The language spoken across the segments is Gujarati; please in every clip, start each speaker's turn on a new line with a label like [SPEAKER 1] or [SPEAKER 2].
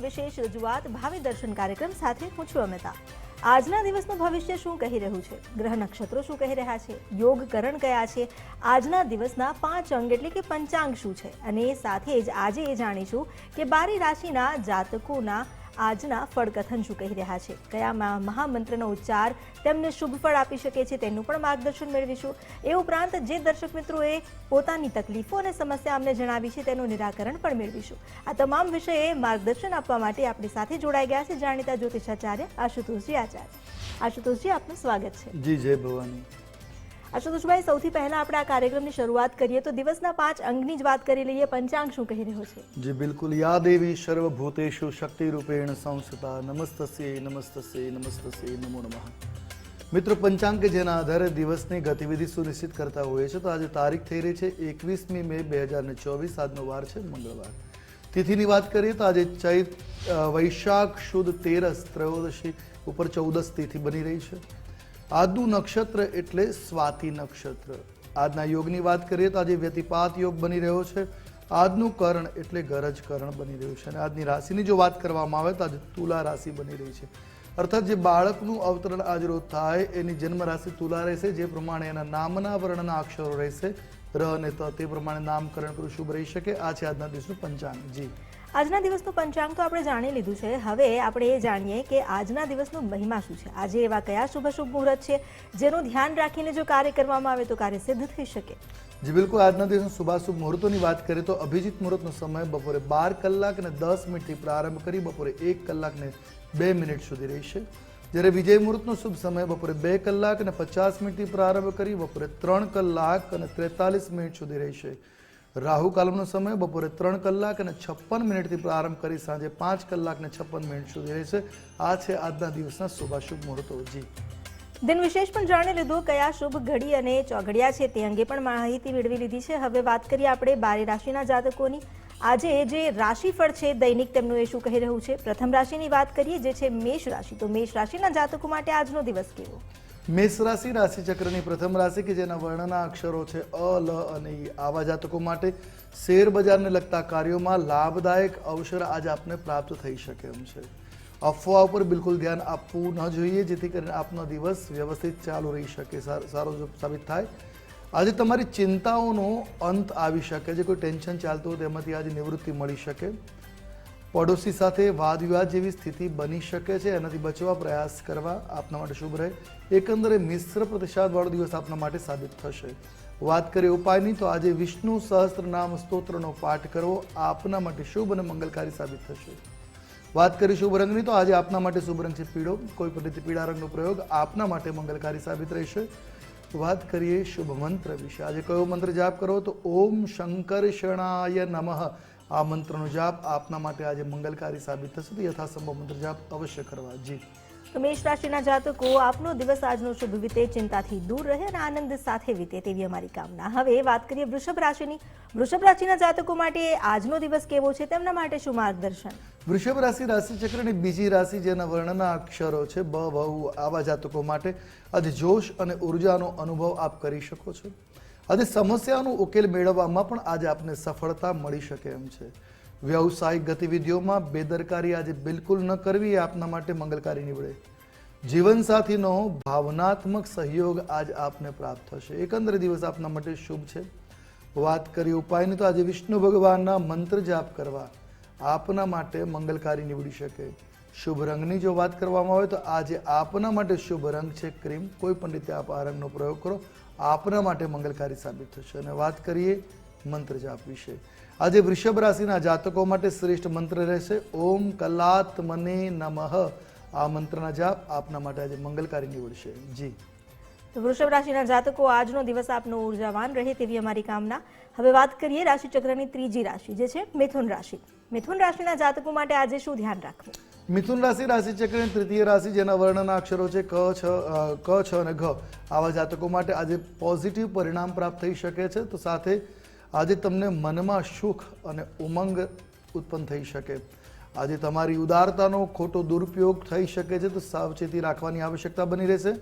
[SPEAKER 1] વિશેષ રજૂઆત ભાવિ દર્શન કાર્યક્રમ સાથે હું છું અમિતા. આજના દિવસનું ભવિષ્ય શું કહી રહ્યું છે? ગ્રહ નક્ષત્રો શું કહી રહ્યા છે? યોગ કરણ કયા છે? આજના દિવસના પાંચ અંગ એટલે કે પંચાંગ શું છે? અને સાથે જ આજે એ જાણીશું કે બારી રાશિના જાતકોના આજના ફળકથન શું કહી રહ્યા છે. કયા મહામંત્રનો ઉચ્ચાર તેમને શુભ ફળ આપી શકે છે તેનું પણ માર્ગદર્શન મેળવીશું. એ ઉપરાંત જે દર્શક મિત્રોએ પોતાની તકલીફો અને સમસ્યા અમને જણાવી છે તેનું નિરાકરણ પણ મેળવીશું. આ તમામ વિષયે માર્ગદર્શન આપવા માટે આપણી સાથે જોડાઈ ગયા છે જાણીતા જ્યોતિષાચાર્ય આશુતોષજી આચાર્ય. આશુતોષજી, આપનું સ્વાગત છે.
[SPEAKER 2] જી, જય ભવાની.
[SPEAKER 1] આશુતોષભાઈ, સૌથી પહેલા આપણે આ કાર્યક્રમની શરૂઆત કરીએ તો દિવસના પાંચ અંગની જ વાત કરી લઈએ. પંચાંગ શું કહી રહ્યો છે?
[SPEAKER 2] જી, બિલકુલ. યા દેવી શક્તિ શક્તિરૂપેણ સંસ્થા નમસ્તસ્યે નમસ્તસે નમસ્તસે નમો નમઃ. મિત્રો, પંચાંગ કે જેના આધારે દિવસની ગતિવિધિ સુનિશ્ચિત કરતા હોઈએ છે તો આજે તારીખ થઈ રહી છે એકવીસમી મે બે હજાર ને ચોવીસ. આજનો વાર છે, મંગળવાર. તિથિની વાત કરીએ તો આજે ચૈત વૈશાખ, શુદ્ધ તેરસ, ત્રયોદશી ઉપર ચૌદસ તિથિ બની રહી છે. આજનું નક્ષત્ર એટલે સ્વાતિ નક્ષત્ર. આજના યોગની વાત કરીએ તો આજે વ્યતિપાત યોગ બની રહ્યો છે. આજનું કરણ એટલે ગરજ કરણ બની રહ્યું છે. અને આજની રાશિની જો વાત કરવામાં આવે તો આજે તુલા રાશિ બની રહી છે. અર્થાત જે બાળકનું અવતરણ આજ રોજ થાય એની જન્મ રાશિ તુલા રહેશે. જે પ્રમાણે એના નામના વર્ણના અક્ષરો રહેશે. ર અને ત તે પ્રમાણે નામકરણ કરવું શુભ રહી શકે. આ છે આજના દિવસનું પંચાંગ. જી.
[SPEAKER 1] આજના દિવસનું પંચાંગ તો આપણે જાણી લીધું છે. હવે આપણે એ જાણીએ કે આજના દિવસનો મહિમા શું છે? આજે એવા કયા શુભ શુભ મુહૂર્ત છે? જેનું ધ્યાન રાખીને જો કાર્ય કરવામાં આવે તો કાર્ય સિદ્ધ થઈ શકે.
[SPEAKER 2] જી, બિલકુલ. આજના દિવસના શુભાશુભ મુહૂર્તોની વાત કરીએ તો અભિજીત મુહૂર્તનો સમય બપોરે બાર કલાક અને દસ મિનિટથી પ્રારંભ કરી બપોરે એક કલાક ને બે મિનિટ સુધી રહેશે જ્યારે વિજય મુહૂર્તનો શુભ સમય બપોરે બે કલાક અને પચાસ મિનિટથી પ્રારંભ કરી બપોરે ત્રણ કલાક અને ત્રેતાલીસ મિનિટ સુધી રહેશે રાહુ કાલમનો સમય બપોરે ત્રણ કલાક અને છપ્પન મિનિટથી પ્રારંભ કરી સાંજે પાંચ કલાક ને છપ્પન મિનિટ સુધી રહેશે આ છે આજના દિવસના શુભાશુભ મુહૂર્તો. જી.
[SPEAKER 1] દિન વિશેષ પણ જાણી લીધું કયા શુભ ઘડી અને ચોઘડિયા છે તે અંગે પણ માહિતી મેળવી લીધી છે. હવે વાત કરીએ આપણે બારે રાશિના જાતકોની. આજે જે રાશિફળ છે દૈનિક તેમનું એ શું કહી રહ્યું છે? પ્રથમ રાશિની વાત કરીએ, જે છે મેષ રાશિ. તો મેષ રાશિના જાતકો માટે આજનો દિવસ કેવો?
[SPEAKER 2] મેષ રાશિ રાશિ ચક્રની પ્રથમ રાશિ કે જેના વર્ણના અક્ષરો છે અ, લ અને આવા જાતકો માટે શેર બજારને લગતા કાર્યોમાં લાભદાયક અવસર આજે આપને પ્રાપ્ત થઈ શકે એમ છે. અફવા ઉપર બિલકુલ ધ્યાન આપવું ન જોઈએ, જેથી કરીને આપનો દિવસ વ્યવસ્થિત ચાલુ રહી શકે, સારો સાબિત થાય. આજે તમારી ચિંતાઓનો અંત આવી શકે, જે કોઈ ટેન્શન ચાલતું હોય તેમાંથી આજે નિવૃત્તિ મળી શકે. પડોશી સાથે વાદ વિવાદ જેવી સ્થિતિ બની શકે છે. એનાથી બચવા પ્રયાસ કરવા આપના માટે શુભ રહે. એકંદરે મિશ્ર પ્રતિસાદવાળો દિવસ આપના માટે સાબિત થશે. વાત કરીએ ઉપાયની, તો આજે વિષ્ણુ સહસ્ત્ર નામ સ્તોત્રનો પાઠ કરવો આપના માટે શુભ અને મંગલકારી સાબિત થશે. વાત કરી શુભ રંગની, તો આજે આપના માટે શુભ રંગ છે પીળો. કોઈ પણ રીતે પીળા રંગનો પ્રયોગ આપના માટે મંગલકારી સાબિત રહેશે. વાત કરીએ શુભ મંત્ર વિશે. આજે કયો મંત્ર જાપ કરો તો ઓમ શંકર શણાય નમઃ. આ મંત્રનો જાપ આપના માટે આજે મંગલકારી સાબિત થશે તો યથાસંભવ મંત્ર જાપ અવશ્ય કરવા. જી.
[SPEAKER 1] તો મેષ રાશિના જાતકો આપનો દિવસ આજનો શુભ વીતે ચિંતાથી દૂર રહે અને આનંદ સાથે વીતે તેવી અમારી કામના. હવે વાત કરીએ વૃષભ રાશિની. વૃષભ રાશિના જાતકો માટે આજનો દિવસ કેવો છે? તેમના માટે શું માર્ગદર્શન?
[SPEAKER 2] વૃષભ રાશિ રાશિ ચક્રની બીજી રાશિ જેના વર્ણના અક્ષરો છે બ ભઉ આવા જાતકો માટે આજે જોશ અને ઉર્જાનો અનુભવ આપ કરી શકો છો. આજે સમસ્યાનો ઉકેલ મેળવવામાં પણ આજે આપને સફળતા મળી શકે એમ છે. વ્યવસાયિક ગતિવિધિઓમાં બેદરકારી આજે બિલકુલ ન કરવી એ આપના માટે મંગલકારી નીવડે. જીવનસાથીનો ભાવનાત્મક સહયોગ આજ આપને પ્રાપ્ત થશે. એકંદરે દિવસ આપના માટે શુભ છે. વાત કરી ઉપાયની તો આજે વિષ્ણુ ભગવાનના મંત્ર જાપ કરવા આપના માટે મંગલકારી નીવડી શકે. શુભ રંગની જો વાત કરવામાં આવે તો આજે આપના માટે શુભ રંગ છે ક્રીમ. કોઈ પણ રીતે આપ આ રંગનો પ્રયોગ કરો. આપના માટે મંગલકારી સાબિત થશે. અને વાત કરીએ મંત્ર જાપ વિશે. આજે વૃષભ રાશિના જાતકો માટે શ્રેષ્ઠ મંત્ર રહેશે, ઓમ કલાત્મને નમઃ. આ મંત્રના જાપ આપના માટે આજે મંગલકારી નીવડશે. જી.
[SPEAKER 1] તો વૃષભ રાશિના જાતકો, આજનો દિવસ આપનો ઉર્જાવાન રહે તેવી અમારી કામના. હવે વાત કરીએ રાશિચક્રની ત્રીજી રાશિ, જે છે મિથુન રાશિ. મિથુન રાશિના જાતકો માટે આજે શું ધ્યાન રાખવું?
[SPEAKER 2] મિથુન રાશિ રાશિ ચક્રની તૃતીય રાશિ, જેના વર્ણના અક્ષરો છે ક, છ ક, છ અને ઘ. આવા જાતકો માટે આજે પોઝિટિવ પરિણામ પ્રાપ્ત થઈ શકે છે. તો સાથે આજે તમને મનમાં સુખ અને ઉમંગ ઉત્પન્ન થઈ શકે. આજે તમારી ઉદારતાનો ખોટો દુરુપયોગ થઈ શકે છે. તો સાવચેતી રાખવાની આવશ્યકતા બની રહેશે.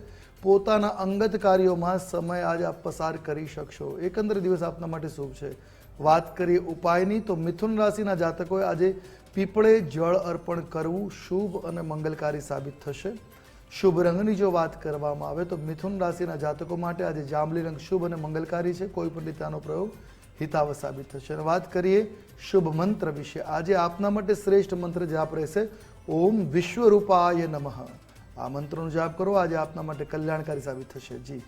[SPEAKER 2] પોતાના અંગત કાર્યોમાં સમય આજે આપ પસાર કરી શકશો. એકંદર દિવસ આપના માટે શુભ છે. વાત કરીએ ઉપાયની, તો મિથુન રાશિના જાતકોએ આજે પીપળે જળ અર્પણ કરવું શુભ અને મંગલકારી સાબિત થશે. શુભ રંગની જો વાત કરવામાં આવે, તો મિથુન રાશિના જાતકો માટે આજે જાંબલી રંગ શુભ અને મંગલકારી છે. કોઈ પણ રીતે આનો પ્રયોગ હિતાવ સાબિત થશે. અને વાત કરીએ શુભ મંત્ર વિશે. આજે આપના માટે શ્રેષ્ઠ મંત્ર જાપ રહેશે, ઓમ વિશ્વરૂપાય નમઃ. આ મંત્રનો જાપ કરો. આજે આપના માટે કલ્યાણકારી સાબિત થશે. જી.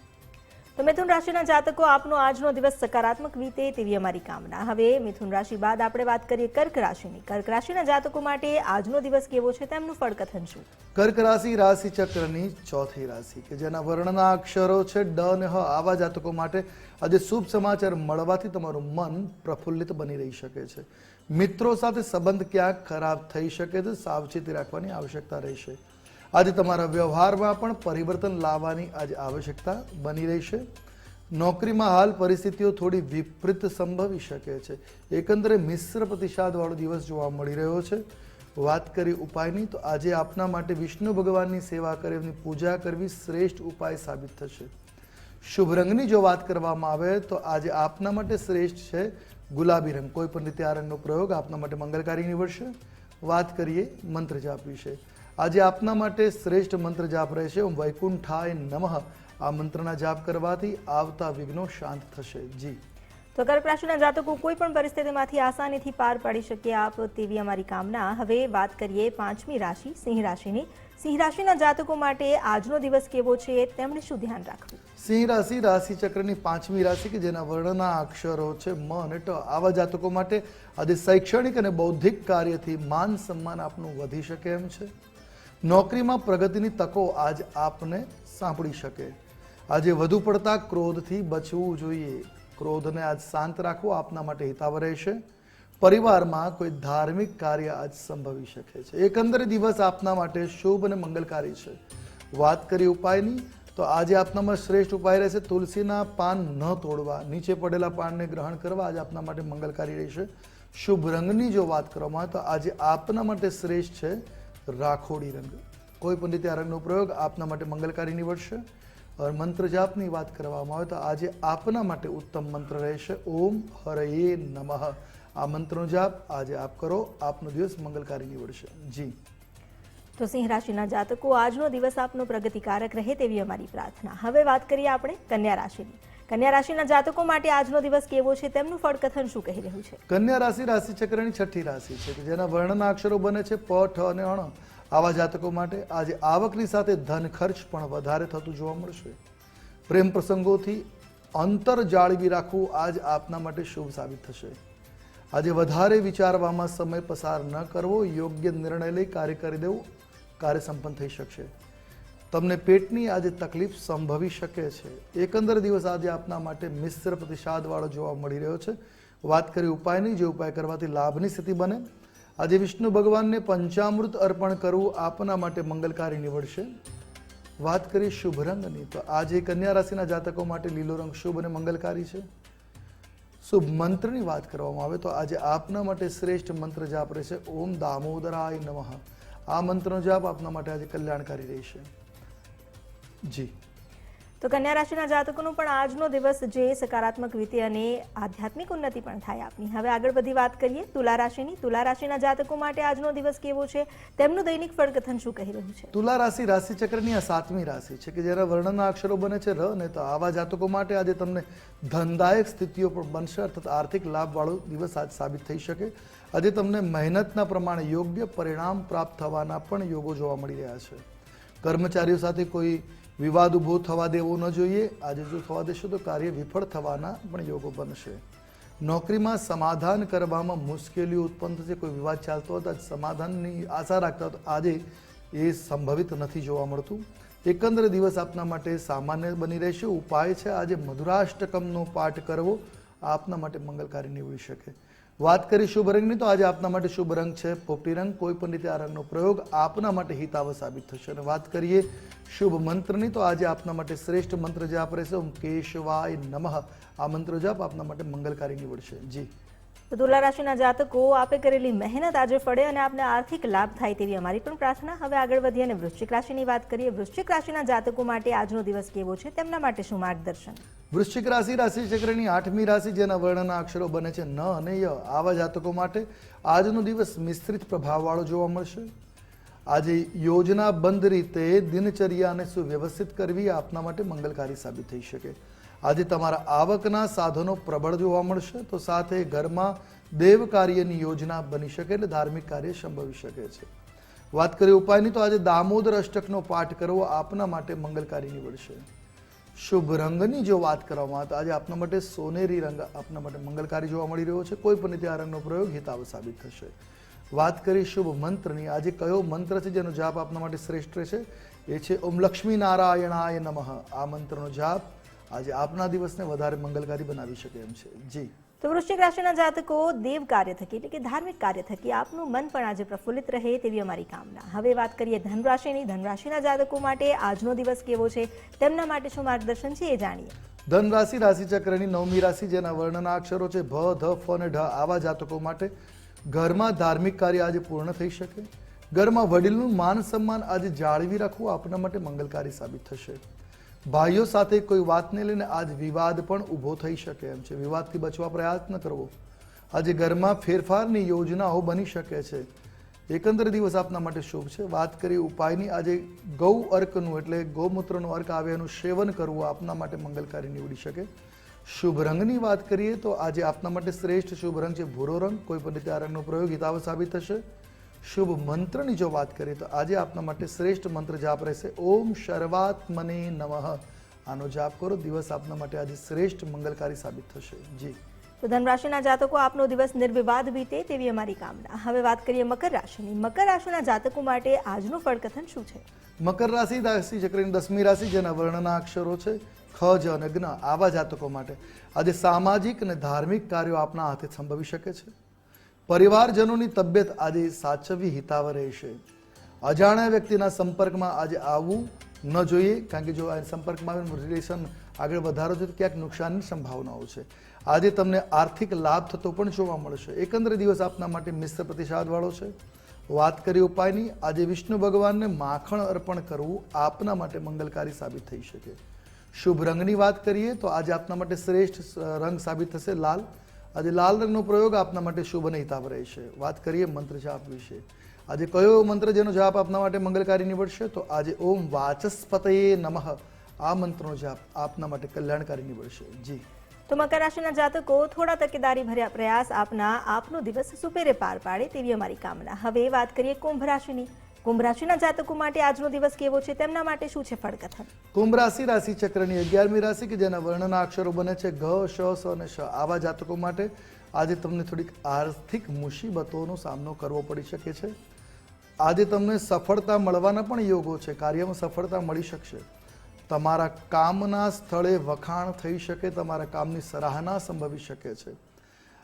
[SPEAKER 1] તો મિથુન રાશિના જાતકો આપનો આજનો દિવસ સકારાત્મક વીતે તેવી અમારી કામના. હવે મિથુન રાશિ બાદ આપણે વાત કરીએ કર્ક રાશિની. કર્ક રાશિના જાતકો માટે આજનો દિવસ કેવો છે તેમનું ફળકથન શું?
[SPEAKER 2] કર્ક રાશિ રાશિ ચક્રની ચોથી રાશિ કે જેના વર્ણના અક્ષરો છે ડ અને હ. આવા જાતકો માટે આજે શુભ સમાચાર મળવાથી તમારું મન પ્રફુલ્લિત બની રહી શકે છે. મિત્રો સાથે સંબંધ ક્યાંક ખરાબ થઈ શકે તો સાવચેતી રાખવાની આવશ્યકતા રહેશે. આજે તમારા વ્યવહારમાં પણ પરિવર્તન લાવવાની આજે આવશ્યકતા બની રહેશે નોકરીમાં હાલ પરિસ્થિતિઓ થોડી વિપરીત સંભવી શકે છે. એકંદરે મિશ્ર પ્રતિસાદવાળો દિવસ જોવા મળી રહ્યો છે. વાત કરી ઉપાયની, તો આજે આપના માટે વિષ્ણુ ભગવાનની સેવા કરી, એમની પૂજા કરવી શ્રેષ્ઠ ઉપાય સાબિત થશે. શુભ રંગની જો વાત કરવામાં આવે, તો આજે આપના માટે શ્રેષ્ઠ છે ગુલાબી રંગ. કોઈ પણ રીતે આ રંગનો પ્રયોગ આપના માટે મંગલકારી નીવડશે. વાત કરીએ મંત્ર જાપ વિશે. આજે આપના માટે શ્રેષ્ઠ મંત્ર જાપ રહેશે. ઓમ વૈકુંઠાય નમઃ. આ મંત્રના જાપ કરવાથી આવતા વિઘ્નો શાંત થશે. જી.
[SPEAKER 1] તો કર્ક રાશિના જાતકો કોઈ પણ પરિસ્થિતિમાંથી આસાનીથી પાર પાડી શકે આપ તેવી અમારી કામના. હવે વાત કરીએ પાંચમી રાશિ સિંહ રાશિની. સિંહ રાશિના જાતકો માટે આજનો દિવસ કેવો છે તેમણે શું ધ્યાન રાખવું?
[SPEAKER 2] સિંહ રાશિ રાશિ ચક્રની પાંચમી રાશિ કે જેના વર્ણના અક્ષરો છે મ અને ટ. આવા જાતકો માટે આજે શૈક્ષણિક અને બૌદ્ધિક કાર્યથી માન સન્માન આપનું વધી શકે એમ છે. નોકરીમાં પ્રગતિની તકો આજ આપને સાંપડી શકે. આજે વધુ પડતા ક્રોધથી બચવું જોઈએ. ક્રોધને આજ શાંત રાખવો આપના માટે હિતાવ રહેશે. પરિવારમાં કોઈ ધાર્મિક કાર્ય આજ સંભવી શકે છે. એકંદરે દિવસ આપના માટે શુભ અને મંગલકારી છે. વાત કરી ઉપાયની, તો આજે આપનામાં શ્રેષ્ઠ ઉપાય રહેશે તુલસીના પાન ન તોડવા. નીચે પડેલા પાનને ગ્રહણ કરવા આજે આપના માટે મંગલકારી રહેશે. શુભ રંગની જો વાત કરવામાં આવે તો આજે આપના માટે શ્રેષ્ઠ છે રાખોડી રંગ. કોઈ પણ રીતે આ રંગનો પ્રયોગ આપના માટે મંગલકારી નીવડશે. મંત્ર જાપની વાત કરવામાં આવે તો આજે આપના માટે ઉત્તમ મંત્ર રહેશે. ઓમ હરયે નમઃ. આ મંત્રનો જાપ આજે આપ કરો. આપનો દિવસ મંગલકારી નીવડશે. જી.
[SPEAKER 1] તો સિંહ રાશિના જાતકો, આજનો દિવસ આપનો પ્રગતિકારક રહે તેવી અમારી પ્રાર્થના. હવે વાત કરીએ આપણે કન્યા રાશિની. કન્યા રાશિના જાતકો માટે આજનો દિવસ કેવો છે? તેમનું ફળકથન શું કહી રહ્યું છે?
[SPEAKER 2] કન્યા રાશિ રાશિ ચક્રની છઠ્ઠી રાશિ છે જેના વર્ણના અક્ષરો બને છે પ ઠ અને અણ. આવા જાતકો માટે આજે આવકની સાથે ધન ખર્ચ પણ વધારે થતું જોવા મળશે. પ્રેમ પ્રસંગોથી અંતર જાળવી રાખવું આજ આપના માટે શુભ સાબિત થશે. આજે વધારે વિચારવામાં સમય પસાર ન કરવો યોગ્ય નિર્ણય લઈ કાર્ય કરી દેવું કાર્ય સંપન્ન થઈ શકશે. તમને પેટની આજે તકલીફ સંભવી શકે છે. એકંદર દિવસ આજે આપના માટે મિશ્ર પ્રતિસાદવાળો જોવા મળી રહ્યો છે. વાત કરી ઉપાયની જે ઉપાય કરવાથી લાભની સ્થિતિ બને. આજે વિષ્ણુ ભગવાનને પંચામૃત અર્પણ કરવું આપના માટે મંગલકારી નીવડશે. વાત કરી શુભ રંગની, તો આજે કન્યા રાશિના જાતકો માટે લીલો રંગ શુભ અને મંગલકારી છે. શુભ મંત્રની વાત કરવામાં આવે, તો આજે આપના માટે શ્રેષ્ઠ મંત્ર જાપ રહેશે. ઓમ દામોદરાય નમઃ. આ મંત્રનો જાપ આપના માટે આજે કલ્યાણકારી રહેશે. જી.
[SPEAKER 1] તો કન્યા રાશિના જાતકોનો પણ આજનો દિવસ જે સકારાત્મક રીતે અને આધ્યાત્મિક ઉન્નતિ પણ થાય આપની. હવે આગળ બધી વાત કરીએ. તુલા રાશિની. તુલા રાશિના જાતકો માટે આજનો દિવસ કેવો છે? તેમનું દૈનિક ફળકથન શું કહી રહ્યું છે?
[SPEAKER 2] તુલા રાશિ રાશિ ચક્રની આ સાતમી રાશિ છે કે જેના વર્ણના અક્ષરો બને છે ર ને તો આવા જાતકો માટે આજે તમને ધનદાયક સ્થિતિઓ પણ બનશે અર્થાત આર્થિક લાભવાળો દિવસ આજ સાબિત થઈ શકે. આજે તમને મહેનતના પ્રમાણે યોગ્ય પરિણામ પ્રાપ્ત થવાના પણ યોગો જોવા મળી રહ્યા છે. કર્મચારીઓ સાથે કોઈ વિવાદ ઊભો થવા દેવો ન જોઈએ. આજે જો થવા દેશો તો કાર્ય વિફળ થવાના પણ યોગો બનશે. નોકરીમાં સમાધાન કરવામાં મુશ્કેલીઓ ઉત્પન્ન થશે. કોઈ વિવાદ ચાલતો હતો સમાધાનની આશા રાખતા તો આજે એ સંભવિત નથી જોવા મળતું. એકંદરે દિવસ આપના માટે સામાન્ય બની રહેશે. ઉપાય છે આજે મધુરાષ્ટકમનો પાઠ કરવો. આપના માટે મંગલકારી નીવડી શકે. વાત કરી શુભ રંગની તો આજે આપના માટે શુભ રંગ છે. પોપટી રંગ કોઈ પણ રીતે આ રંગનો પ્રયોગ આપના માટે હિતાવ સાબિત થશે. અને વાત કરીએ શુભ મંત્રની તો આજે આપના માટે શ્રેષ્ઠ મંત્ર જાપ રહેશે. ઓમ કેશવાય નમઃ. આ મંત્ર જાપ આપના માટે મંગલકારી નીવડશે. જી.
[SPEAKER 1] તો તુલા રાશિના જાતકો આપે કરેલી મહેનત આજે ફળે અને આપને આર્થિક લાભ થાય તેવી અમારી પણ પ્રાર્થના. હવે આગળ વધીએ અને વૃશ્ચિક રાશિની વાત કરીએ. વૃશ્ચિક રાશિના જાતકો માટે આજનો દિવસ કેવો છે? તેમના માટે શું માર્ગદર્શન?
[SPEAKER 2] વૃશ્ચિક રાશિ રાશિ ચક્રની આઠમી રાશિ જેના વર્ણના અક્ષરો બને છે ન અને ય. આવા જાતકો માટે આજનો દિવસ મિશ્રિત પ્રભાવવાળો જોવા મળશે. આજે યોજનાબંધ રીતે દિનચર્યાને સુવ્યવસ્થિત કરવી આપના માટે મંગલકારી સાબિત થઈ શકે. આજે તમારા આવકના સાધનો પ્રબળ જોવા મળશે, તો સાથે ઘરમાં દેવ કાર્યની યોજના બની શકે એટલે ધાર્મિક કાર્ય સંભવી શકે છે. વાત કરીએ ઉપાયની, તો આજે દામોદર અષ્ટકનો પાઠ કરવો આપના માટે મંગલકારી નીવડશે. શુભ રંગની જો વાત કરવામાં તો આજે આપના માટે સોનેરી રંગ આપના માટે મંગલકારી જોવા મળી રહ્યો છે. કોઈ પણ રીતે આ રંગનો પ્રયોગ હિતાવ સાબિત થશે. વાત કરી શુભ મંત્રની, આજે કયો મંત્ર છે જેનો જાપ આપના માટે શ્રેષ્ઠ છે? એ છે, ઓમ લક્ષ્મી નારાયણાય નમઃ. આ મંત્રનો જાપ આજે આપના દિવસને વધારે મંગલકારી બનાવી શકે એમ છે. જી.
[SPEAKER 1] તો વૃશ્ચિક રાશિના જાતકો દેવ કાર્ય થકી એટલે કે ધાર્મિક કાર્ય થકી આપનું મન પણ આજે પ્રફુલ્લિત રહે તેવી અમારી કામના. હવે વાત કરીએ ધન રાશિની ધન રાશિના જાતકો માટે આજનો દિવસ કેવો છે? તેમના માટે શું માર્ગદર્શન છે એ જાણીએ.
[SPEAKER 2] ધન રાશિ રાશિ ચક્રની નવમી રાશિ જેના વર્ણના અક્ષરો છે ભ ધ ફ અને ઢ આવા જાતકો માટે ઘરમાં ધાર્મિક કાર્ય આજે પૂર્ણ થઈ શકે. ઘરમાં વડીલનું માન સન્માન આજે જાળવી રાખવું આપના માટે મંગલકારી સાબિત થશે. ભાઈઓ સાથે કોઈ વાતને લઈને આજ વિવાદ પણ ઊભો થઈ શકે એમ છે. વિવાદથી બચવા પ્રયત્ન કરવો. આજે ઘરમાં ફેરફારની યોજનાઓ બની શકે છે. એકંદર દિવસ આપના માટે શુભ છે. વાત કરીએ ઉપાયની. આજે ગૌ અર્કનું એટલે ગૌમૂત્રનું અર્ક આવે એનું સેવન કરવું આપના માટે મંગલકારી નીવડી શકે. શુભ રંગની વાત કરીએ તો આજે આપના માટે શ્રેષ્ઠ શુભ રંગ છે ભૂરો રંગ. કોઈ પણ રીતે આ રંગનો પ્રયોગ હિતાવ સાબિત થશે. શુભ મંત્રની જો વાત કરીએ તો આજે આપના માટે શ્રેષ્ઠ મંત્ર જાપ રહેશે. ઓમ શર્વાત્મને નમઃ. આનો જાપ કરો દિવસ આપના માટે આજે શ્રેષ્ઠ મંગલકારી સાબિત થશે. જી.
[SPEAKER 1] તો ધન રાશિના જાતકો આપનો દિવસ નિર્વિવાદ વીતે તેવી અમારી કામના. હવે વાત કરીએ મકર રાશિની. મકર રાશિના જાતકો માટે આજનું ફળકથન શું છે?
[SPEAKER 2] મકર રાશિ રાશિ ચક્રની દસમી રાશિ જેના વર્ણના અક્ષરો છે ખ જ અને જ્ઞ આવા જાતકો માટે. આજે સામાજિક અને ધાર્મિક કાર્યો આપના હાથે સંભવી શકે છે. પરિવારજનોની તબિયત આજે સાચવવી હિતાવ રહેશે. અજાણ્યા વ્યક્તિના સંપર્કમાં આજે આવવું ન જોઈએ, કારણ કે જો આ સંપર્કમાં આવીને રિલેશન આગળ વધારો છે તો ક્યાંક નુકસાનની સંભાવનાઓ છે. આજે તમને આર્થિક લાભ થતો પણ જોવા મળશે. એકંદરે દિવસ આપના માટે મિશ્ર પ્રતિસાદવાળો છે. વાત કરી ઉપાયની, આજે વિષ્ણુ ભગવાનને માખણ અર્પણ કરવું આપના માટે મંગલકારી સાબિત થઈ શકે. શુભ રંગની વાત કરીએ તો આજે આપના માટે શ્રેષ્ઠ રંગ સાબિત થશે લાલ. આજે લાલ રંગનો પ્રયોગ આપના માટે શુભ અને રહેશે વાત કરીએ મંત્ર જાપ વિશે. આજે કયો મંત્ર જેનો જાપ આપના માટે મંગલકારી નીવડશે? તો આજે ઓમ વાચસ્પતયે નમઃ. આ મંત્રનો જાપ આપના માટે કલ્યાણકારી નીવડશે. જી.
[SPEAKER 1] તો મકર રાશિના જાતકો, થોડા તકેદારી ભર્યા પ્રયાસ આપના આપનો દિવસ સુપેરે પાર પાડે તેવી અમારી કામના. હવે વાત કરીએ કુંભ રાશિની. કુંભ રાશિના જાતકો માટે આજનો દિવસ કેવો છે? તેમના માટે શું છે ફળકથન?
[SPEAKER 2] કુંભ રાશિ રાશિ ચક્રની અગિયારમી રાશિ કે જેના વર્ણના અક્ષરો બને છે ઘ, શ, સ અને શ. આવા જાતકો માટે આજે તમને થોડીક આર્થિક મુસીબતોનો સામનો કરવો પડી શકે છે. આજે તમને સફળતા મળવાના પણ યોગો છે, કાર્યમાં સફળતા મળી શકશે. તમારા કામના સ્થળે વખાણ થઈ શકે, તમારા કામની સરાહના સંભવી શકે છે.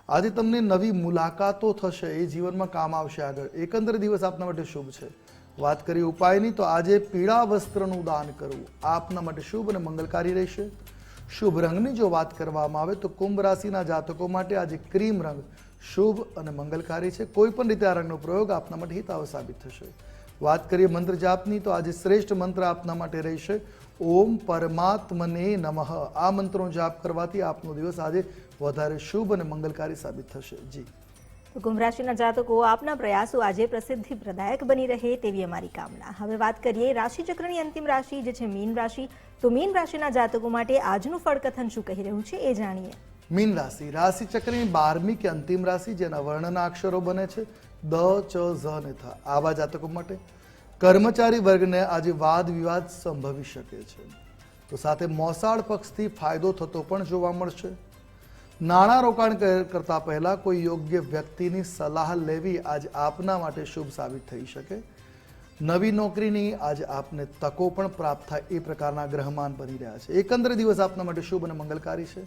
[SPEAKER 2] આજે તમને નવી મુલાકાતો થશે, એ જીવનમાં કામ આવશે આગળ. એકંદર દિવસ આપના માટે શુભ છે. વાત કરીએ ઉપાયની તો આજે પીળા વસ્ત્રનું દાન કરવું. આપના માટે શુભ અને મંગલકારી રહેશે. શુભ રંગની જો વાત કરવામાં આવે, તો કુંભ રાશિના જાતકો માટે આજે ક્રીમ રંગ શુભ અને મંગલકારી છે. કોઈ પણ રીતે આ રંગનો પ્રયોગ આપના માટે હિતાવ સાબિત થશે. વાત કરીએ મંત્ર જાપની, તો આજે શ્રેષ્ઠ મંત્ર આપના માટે રહેશે. ઓમ પરમાત્મને નમઃ. આ મંત્રનો જાપ કરવાથી આપનો દિવસ આજે વધારે શુભ અને મંગલકારી સાબિત થશે. જી.
[SPEAKER 1] તો કુંભ રાશિના જાતકો આપના પ્રયાસો આજે પ્રસિદ્ધિ પ્રદાયક બની રહે તેવી અમારી કામના. હવે વાત કરીએ રાશિચક્રની અંતિમ રાશિ, જે છે મીન રાશિ. તો મીન રાશિના જાતકો માટે આજનું ફળકથન શું કહી રહ્યું છે એ જાણીએ.
[SPEAKER 2] મીન રાશિ. રાશિ ચક્રની બારમી કે અંતિમ રાશિ, જેના વર્ણના અક્ષરો બને છે. દ, ચ, ઝ ને થ. આવા જાતકો માટે કર્મચારી વર્ગને આજે વાદ વિવાદ સંભવી શકે છે. તો સાથે મોસાળ પક્ષથી ફાયદો થતો પણ જોવા મળશે. નાણાં રોકાણ કરતાં પહેલા કોઈ યોગ્ય વ્યક્તિની સલાહ લેવી આજ આપના માટે શુભ સાબિત થઈ શકે. નવી નોકરીની આજે આપને તકો પણ પ્રાપ્ત થાય એ પ્રકારના ગ્રહમાન બની રહ્યા છે. એકંદરે દિવસ આપના માટે શુભ અને મંગલકારી છે.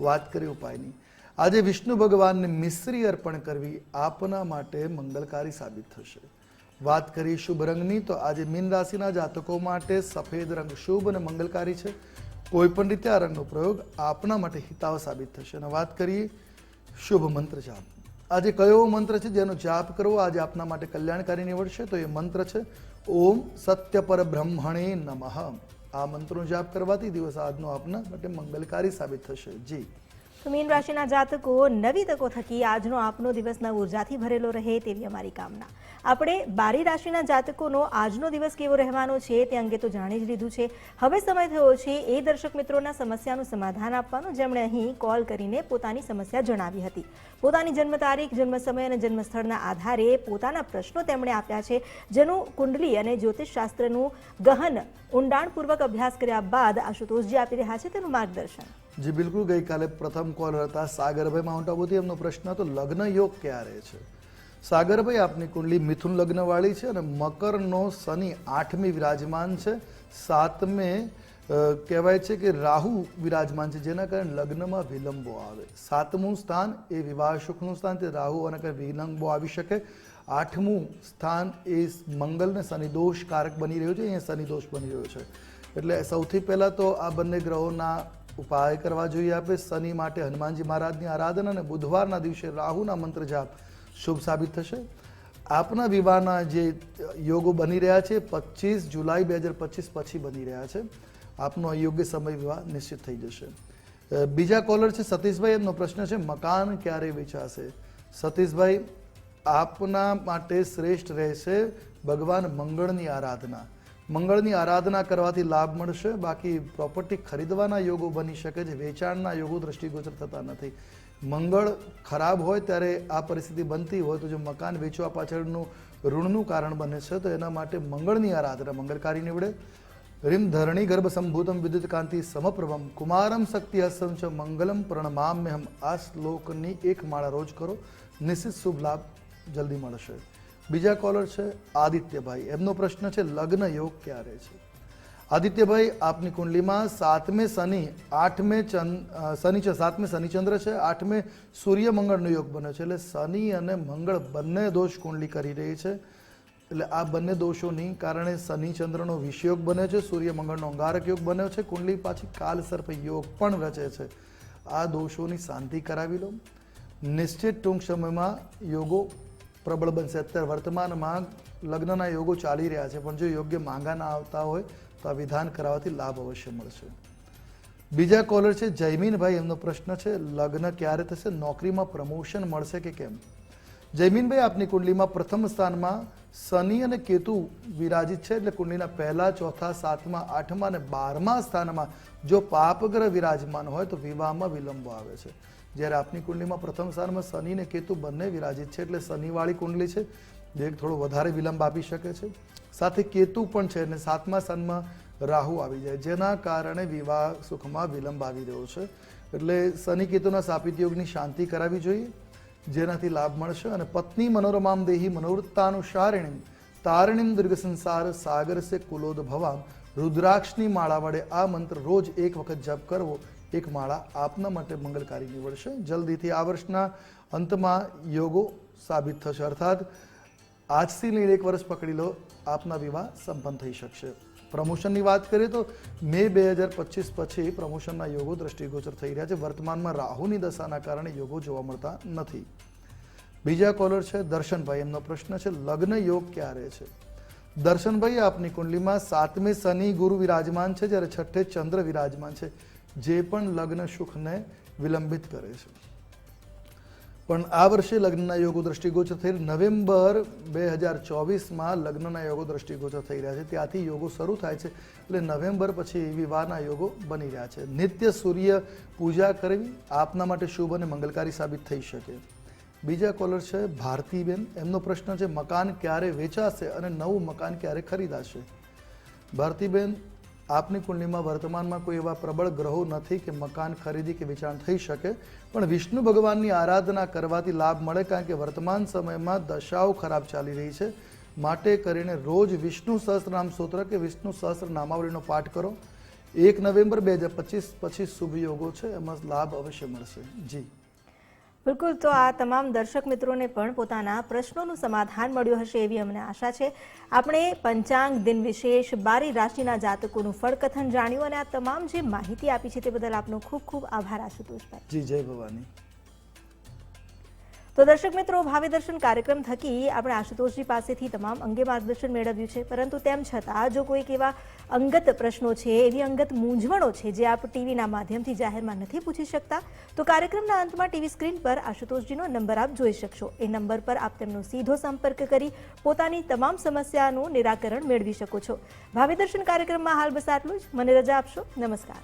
[SPEAKER 2] વાત કરી ઉપાયની આજે વિષ્ણુ ભગવાનને મિશ્રી અર્પણ કરવી આપના માટે મંગલકારી સાબિત થશે. વાત કરી શુભ રંગની તો આજે મીન રાશિના જાતકો માટે સફેદ રંગ શુભ અને મંગલકારી છે. કોઈ પણ રીતે આ રંગનો પ્રયોગ આપના માટે હિતાવ સાબિત થશે. અને વાત કરીએ શુભ મંત્ર જાપ. આજે કયો મંત્ર છે જેનો જાપ કરવો આજે આપના માટે કલ્યાણકારી નીવડશે? તો એ મંત્ર છે, ઓમ સત્ય પર બ્રહ્મણે નમઃ. આ મંત્રનો જાપ કરવાથી દિવસ આજનો આપના માટે મંગલકારી સાબિત થશે. જી.
[SPEAKER 1] તો મીન રાશિના જાતકો નવી તકો થકી આજનો આપનો દિવસ નવ ઉર્જાથી ભરેલો રહે તેવી અમારી કામના. આપણે બારી રાશિના જાતકોનો આજનો દિવસ કેવો રહેવાનો છે તે અંગે તો જાણી જ લીધું છે. હવે સમય થયો છે એ દર્શક મિત્રોના સમસ્યાનું સમાધાન આપવાનું. જેમણે અહીં કોલ કરીને પોતાની સમસ્યા જણાવી હતી. પોતાની જન્મ તારીખ, જન્મ સમય અને જન્મ સ્થળના આધારે પોતાના પ્રશ્નો તેમણે આપ્યા છે. જેનું કુંડલી અને જ્યોતિષ શાસ્ત્રનું ગહન, ઊંડાણપૂર્વક અભ્યાસ કર્યા બાદ આશુતોષજી આપી રહ્યા છે તેનું માર્ગદર્શન.
[SPEAKER 2] જી, બિલકુલ. ગઈકાલે પ્રથમ કોલર હતા? સાગરભાઈ માઉન્ટ આબુથી એમનો પ્રશ્ન હતો, લગ્ન યોગ ક્યારે છે? સાગરભાઈ, આપની કુંડલી મિથુન લગ્નવાળી છે અને મકરનો શનિ આઠમી વિરાજમાન છે. સાતમે કહેવાય છે કે રાહુ વિરાજમાન છે, જેના કારણે લગ્નમાં વિલંબો આવે. સાતમું સ્થાન એ વિવાહ સુખનું સ્થાન તે રાહુ અને કારણે વિલંબો આવી શકે. આઠમું સ્થાન એ મંગલને શનિ દોષકારક બની રહ્યું છે. અહીંયા શનિ દોષ બની રહ્યો છે. એટલે સૌથી પહેલાં તો આ બંને ગ્રહોના ઉપાય કરવા જોઈએ આપે. શનિ માટે હનુમાનજી મહારાજની આરાધના અને બુધવારના દિવસે રાહુના મંત્ર જાપ શુભ સાબિત થશે. આપના વિવાહના જે યોગો બની રહ્યા છે, પચીસ જુલાઈ બે હજાર પચીસ પછી બની રહ્યા છે. આપનો યોગ્ય સમય વિવાહ નિશ્ચિત થઈ જશે. બીજા કોલર છે સતીશભાઈ, એમનો પ્રશ્ન છે, મકાન ક્યારે વેચાશે? સતીશભાઈ, આપના માટે શ્રેષ્ઠ રહેશે ભગવાન મંગળની આરાધના. મંગળની આરાધના કરવાથી લાભ મળશે. બાકી પ્રોપર્ટી ખરીદવાના યોગો બની શકે છે. વેચાણના યોગો દ્રષ્ટિગોચર થતા નથી. મંગળ ખરાબ હોય ત્યારે આ પરિસ્થિતિ બનતી હોય તો જો મકાન વેચવા પાછળનું ઋણનું કારણ બને છે, તો એના માટે મંગળની આરાધના મંગળકારી નીવડે. રીમ ધરણી ગર્ભ સંભૂતમ વિદ્યુત કાંતિ સમપ્રભમ કુમારમ શક્તિ હસ્તમ ચ મંગલમ પ્રણમામ્યહમ. આ શ્લોકની એક માળા રોજ કરો. નિશ્ચિત શુભ લાભ જલ્દી મળશે. બીજા કોલર છે આદિત્યભાઈ. એમનો પ્રશ્ન છે, લગ્ન યોગ ક્યારે છે? આદિત્યભાઈ, આપની કુંડલીમાં સાતમે શનિ, આઠમે ચંદ શનિ છે, સાતમે શનિચંદ્ર છે, આઠમે સૂર્ય મંગળનો યોગ બન્યો છે. એટલે શનિ અને મંગળ બંને દોષ કુંડલી કરી રહી છે. એટલે આ બંને દોષોની કારણે શનિચંદ્રનો વિષયોગ બન્યો છે, સૂર્ય મંગળનો અંગારક યોગ બન્યો છે. કુંડલી પાછી કાલ સર્પ યોગ પણ રચે છે. આ દોષોની શાંતિ કરાવી લો. નિશ્ચિત ટૂંક સમયમાં યોગો પ્રબળ બનશે. અત્યારે વર્તમાનમાં લગ્નના યોગો ચાલી રહ્યા છે, પણ જો યોગ્ય માંગા ના આવતા હોય તો આ વિધાન કરાવવાથી લાભ અવશ્ય મળશે. બીજા કોલર છે, જયમીનભાઈ. એમનો પ્રશ્ન છે, લગ્ન ક્યારે થશે? નોકરીમાં પ્રમોશન મળશે કે કેમ? જયમીનભાઈ, આપની કુંડલીમાં પ્રથમ સ્થાનમાં શનિ અને કેતુ વિરાજિત છે, એટલે કુંડલીના પહેલા, ચોથા, સાતમા, આઠમા અને બારમા સ્થાનમાં જો પાપગ્રહ વિરાજમાન હોય તો વિવાહમાં વિલંબો આવે છે. જ્યારે આપની કુંડલીમાં પ્રથમ સ્થાનમાં શનિ અને કેતુ બંને વિરાજિત છે, એટલે શનિવાળી કુંડલી છે, જે થોડો વધારે વિલંબ આપી શકે છે. સાથે કેતુ પણ છે, અને સાતમા સ્થાનમાં રાહુ આવી જાય, જેના કારણે વિવાહ સુખમાં વિલંબ આવી રહ્યો છે. એટલે શનિ કેતુના સાપિત યોગની શાંતિ કરાવી જોઈએ, જેનાથી લાભ મળશે. અને પત્ની મનોરમામ દેહી મનોવૃત્તાનુસારિણીમ તારણીમ દુર્ગ સંસાર સાગર સે કુલોદ ભવામ રુદ્રાક્ષની માળા વડે આ મંત્ર રોજ એક વખત જપ કરવો એક માળા આપના માટે મંગલકારી નીવડશે. જલ્દીથી આ વર્ષના અંતમાં યોગો સાબિત થશે. અર્થાત આજથી લઈને એક વર્ષ પકડી લો, આપના વિવાહ સંપન્ન થઈ શકશે. પ્રમોશનની વાત કરીએ તો મે બે હજાર પચીસ પછી પ્રમોશનના યોગો દ્રષ્ટિગોચર થઈ રહ્યા છે. વર્તમાનમાં રાહુની દશાના કારણે યોગો જોવા મળતા નથી. બીજા કોલર છે દર્શનભાઈ. એમનો પ્રશ્ન છે, લગ્ન યોગ ક્યારે છે? દર્શનભાઈ આપની કુંડલીમાં સાતમે શનિ ગુરુ વિરાજમાન છે, જ્યારે છઠ્ઠે ચંદ્ર વિરાજમાન છે. જે પણ લગ્ન સુખને વિલંબિત કરે છે. પણ આ વર્ષે લગ્નના યોગો દ્રષ્ટિગોચર થઈ નવેમ્બર બે હજાર ચોવીસમાં લગ્નના યોગો દ્રષ્ટિગોચર થઈ રહ્યા છે. ત્યાંથી યોગો શરૂ થાય છે. એટલે નવેમ્બર પછી વિવાહના યોગો બની રહ્યા છે. નિત્ય સૂર્ય પૂજા કરવી આપના માટે શુભ અને મંગલકારી સાબિત થઈ શકે. બીજા કોલર છે ભારતીબેન. એમનો પ્રશ્ન છે, મકાન ક્યારે વેચાશે અને નવું મકાન ક્યારે ખરીદાશે? ભારતીબેન આપની કુંડલીમાં વર્તમાનમાં કોઈ એવા પ્રબળ ગ્રહો નથી કે મકાન ખરીદી કે વેચાણ થઈ શકે, પણ વિષ્ણુ ભગવાનની આરાધના કરવાથી લાભ મળે કારણ કે વર્તમાન સમયમાં દશાઓ ખરાબ ચાલી રહી છે. માટે કરીને રોજ વિષ્ણુ સહસ્ત્રનામ સૂત્ર કે વિષ્ણુ સહસ્ત્ર નામાવલીનો પાઠ કરો. એક નવેમ્બર બે હજાર પચીસ પછી શુભ યોગો છે. એમાં લાભ અવશ્ય મળશે. જી.
[SPEAKER 1] બિલકુલ, તો આ તમામ દર્શક મિત્રોને પણ પોતાના પ્રશ્નોનું સમાધાન મળ્યું હશે એવી અમને આશા છે. આપણે પંચાંગ દિન વિશેષ બારી રાશિના જાતકોનું ફળકથન જાણ્યું અને આ તમામ જે માહિતી આપી છે તે બદલ આપનો ખૂબ ખૂબ આભાર આશુતોષભાઈ.
[SPEAKER 2] જી, જય ભવાની.
[SPEAKER 1] તો દર્શક મિત્રો, ભાવિ દર્શન કાર્યક્રમ થકી આપણે આશુતોષજી પાસેથી તમામ અંગે માર્ગદર્શન મેળવ્યું છે. પરંતુ તેમ છતાં, જો કોઈક એવા અંગત પ્રશ્નો છે, એવી અંગત મૂંઝવણો છે, જે આપ ટીવીના માધ્યમથી જાહેરમાં નથી પૂછી શકતા, તો કાર્યક્રમના અંતમાં ટીવી સ્ક્રીન પર આશુતોષજીનો નંબર આપ જોઈ શકશો. એ નંબર પર આપ તેમનો સીધો સંપર્ક કરી પોતાની તમામ સમસ્યાનું નિરાકરણ મેળવી શકો છો. ભાવિ દર્શન કાર્યક્રમમાં હાલ બસ આટલું જ. મને રજા આપશો. નમસ્કાર.